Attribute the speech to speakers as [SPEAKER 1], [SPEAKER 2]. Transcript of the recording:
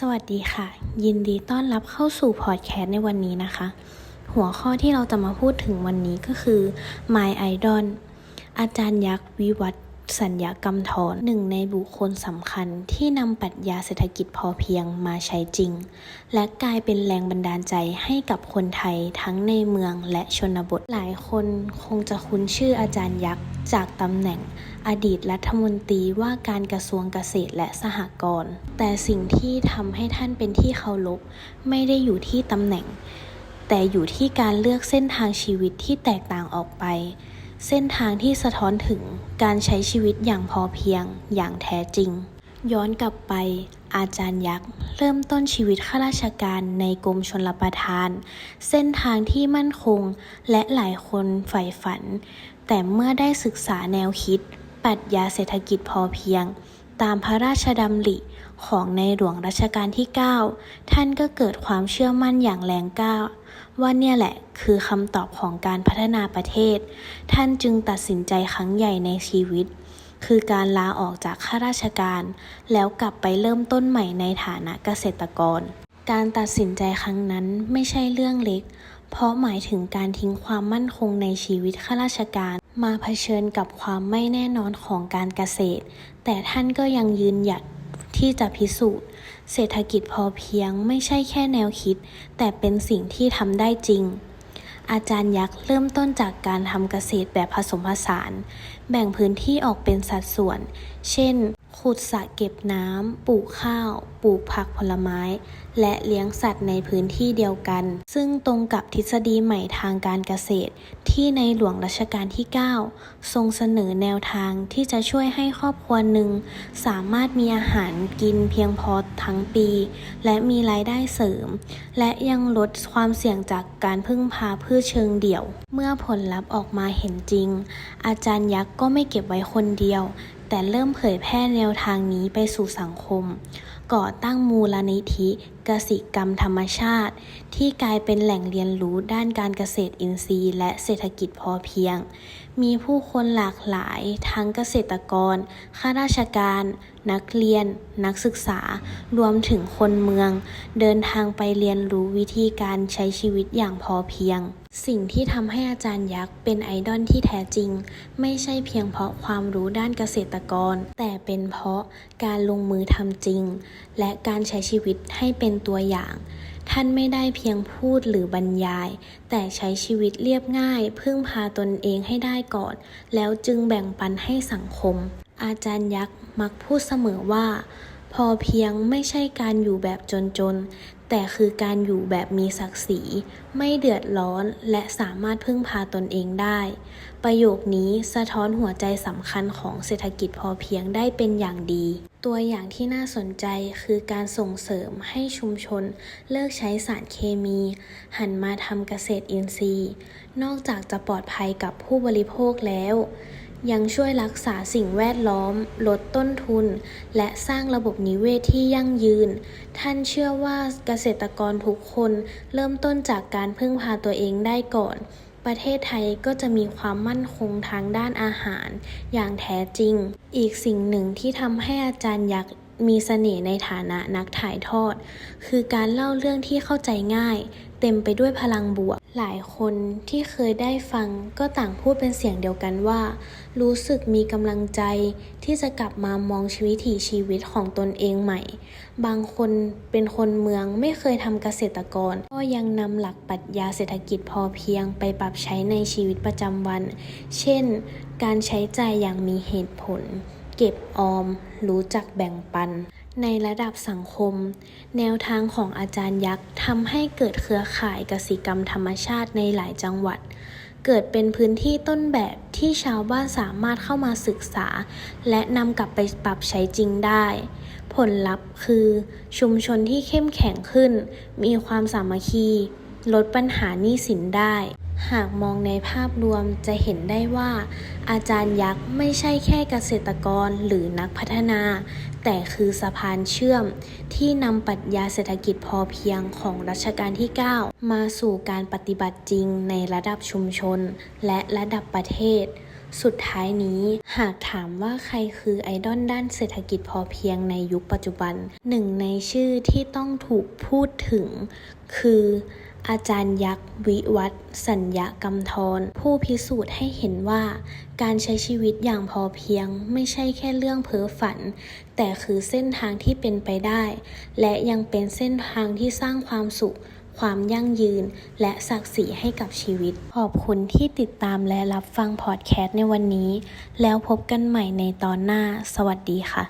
[SPEAKER 1] สวัสดีค่ะ ยินดีต้อนรับเข้าสู่พอดแคสต์ในวันนี้นะคะ หัวข้อที่เราจะมาพูดถึงวันนี้ก็คือ My Idol อาจารย์ยักษ์วิวัฒ สัญญากรรมทรหนึ่งในบุคคลสำคัญที่นำปรัชญาเศรษฐกิจพอเพียงมาใช้จริง และกลายเป็นแรงบันดาลใจให้กับคนไทยทั้งในเมืองและชนบท หลายคนคงจะคุ้นชื่ออาจารย์ยักษ์จากตำแหน่งอดีตรัฐมนตรีว่าการกระทรวงเกษตรและสหกรณ์ แต่สิ่งที่ทำให้ท่านเป็นที่เคารพไม่ได้อยู่ที่ตำแหน่ง แต่อยู่ที่การเลือกเส้นทางชีวิตที่แตกต่างออกไป เส้นทางที่สะท้อนถึงการใช้ชีวิตอย่างพอเพียงอย่างแท้จริง ย้อนกลับไป อาจารย์ยักษ์ เริ่มต้นชีวิตข้าราชการในกรมชลประทาน เส้นทางที่มั่นคงและหลายคนใฝ่ฝัน แต่เมื่อได้ศึกษาแนวคิดปรัชญาเศรษฐกิจพอเพียง ตามพระราชดำริของในหลวงรัชกาลที่ 9 ท่านก็เกิดความเชื่อมั่นอย่างแรงกล้า ว่าเนี่ยแหละคือคำตอบของการพัฒนาประเทศ ท่านจึงตัดสินใจครั้งใหญ่ในชีวิต คือการลาออกจากข้าราชการ แล้วกลับไปเริ่มต้นใหม่ในฐานะเกษตรกร การตัดสินใจครั้งนั้นไม่ใช่เรื่องเล็ก เพราะหมายถึงการทิ้งความมั่นคงในชีวิตข้าราชการ มาเผชิญกับความไม่แน่นอนของการเกษตร แต่ท่านก็ยังยืนหยัดที่จะพิสูจน์ เศรษฐกิจพอเพียงไม่ใช่แค่แนวคิด แต่เป็นสิ่งที่ทำได้จริง อาจารย์ยักษ์เริ่มต้นจากการทำเกษตรแบบผสมผสาน แบ่งพื้นที่ออกเป็นสัดส่วน เช่น ขุดสระเก็บน้ำ ปลูกข้าว ปลูกผักผลไม้ และเลี้ยงสัตว์ในพื้นที่เดียวกัน ซึ่งตรงกับทฤษฎีใหม่ทางการเกษตร ที่ในหลวงรัชกาลที่ 9 ทรงเสนอแนวทางที่จะช่วยให้ครอบครัวหนึ่ง สามารถมีอาหารกินเพียงพอทั้งปี และมีรายได้เสริม และยังลดความเสี่ยงจากการพึ่งพาพืชเชิงเดี่ยว เมื่อผลลัพธ์ออกมาเห็นจริง อาจารย์ยักษ์ก็ไม่เก็บไว้คนเดียว แต่เริ่มเผยแพร่แนวทางนี้ไปสู่สังคม ก่อตั้งมูลนิธิกสิกรรมธรรมชาติ ที่กลายเป็นแหล่งเรียนรู้ด้านการเกษตรอินทรีย์ และเศรษฐกิจพอเพียง มีผู้คนหลากหลายทั้งเกษตรกร ข้าราชการ นักเรียน นักศึกษา รวมถึงคนเมือง เดินทางไปเรียนรู้วิธีการใช้ชีวิตอย่างพอเพียง สิ่งที่ทำให้อาจารย์ยักษ์เป็นไอดอลที่แท้จริง ไม่ใช่เพียงเพราะความรู้ด้านเกษตรกร แต่เป็นเพราะการลงมือทำจริง และการใช้ชีวิตให้เป็นตัวอย่าง ท่านไม่ได้เพียงพูดหรือบรรยาย แต่ใช้ชีวิตเรียบง่าย พึ่งพาตนเองให้ได้ก่อน แล้วจึงแบ่งปันให้สังคม อาจารย์ยักษ์มักพูดเสมอว่า พอเพียงไม่ใช่การอยู่แบบจนๆ แต่คือการอยู่แบบมีศักดิ์ศรี ไม่เดือดร้อนและสามารถพึ่งพาตนเองได้ ประโยคนี้สะท้อนหัวใจสำคัญของเศรษฐกิจพอเพียงได้เป็นอย่างดี ตัวอย่างที่น่าสนใจคือการส่งเสริมให้ชุมชนเลิกใช้สารเคมี หันมาทำเกษตรอินทรีย์ นอกจากจะปลอดภัยกับผู้บริโภคแล้ว ยังช่วยรักษาสิ่งแวดล้อม ลดต้นทุน และสร้างระบบนิเวศที่ยั่งยืน ท่านเชื่อว่าเกษตรกรทุกคนเริ่มต้นจากการพึ่งพาตัวเองได้ก่อน ประเทศไทยก็จะมีความมั่นคงทางด้านอาหารอย่างแท้จริง อีกสิ่งหนึ่งที่ทำให้อาจารย์อยาก มีเสน่ห์ในฐานะนักถ่ายทอด คือการเล่าเรื่องที่เข้าใจง่าย เต็มไปด้วยพลังบวก หลายคนที่เคยได้ฟังก็ต่างพูดเป็นเสียงเดียวกันว่า รู้สึกมีกำลังใจที่จะกลับมามองชีวิตถีชีวิตของตนเองใหม่ บางคนเป็นคนเมืองไม่เคยทำเกษตรกร ก็ยังนำหลักปรัชญาเศรษฐกิจพอเพียงไปปรับใช้ในชีวิตประจำวัน เช่น การใช้ใจ่ายอย่างมีเหตุผล เก็บออม รู้จักแบ่งปัน ในระดับสังคม แนวทางของอาจารย์ยักษ์ทำให้เกิดเครือข่ายกสิกรรมธรรมชาติในหลายจังหวัด เกิดเป็นพื้นที่ต้นแบบที่ชาวบ้านสามารถเข้ามาศึกษา และนำกลับไปปรับใช้จริงได้ ผลลัพธ์คือ ชุมชนที่เข้มแข็งขึ้น มีความสามัคคี ลดปัญหาหนี้สินได้ หากมองในภาพรวมจะเห็นได้ว่า อาจารย์ยักษ์ไม่ใช่แค่เกษตรกรหรือนักพัฒนา แต่คือสะพานเชื่อม ที่นำปรัชญาเศรษฐกิจพอเพียงของรัชกาลที่ 9 มาสู่การปฏิบัติจริงในระดับชุมชน และระดับประเทศ สุดท้ายนี้หากถามว่าใครคือไอดอลด้านเศรษฐกิจพอเพียงในยุคปัจจุบัน หนึ่งในชื่อที่ต้องถูกพูดถึง คือ อาจารย์ยักษ์วิวัฒสัญญกรรมทรผู้พิสูจน์ให้เห็นว่า การใช้ชีวิตอย่างพอเพียงไม่ใช่แค่เรื่องเพ้อฝัน แต่คือเส้นทางที่เป็นไปได้ และยังเป็นเส้นทางที่สร้างความสุข ความยั่งยืน และศักดิ์ศรีให้กับชีวิต ขอบคุณที่ติดตามและรับฟังพอดแคสต์ในวันนี้ แล้วพบกันใหม่ในตอนหน้า สวัสดีค่ะ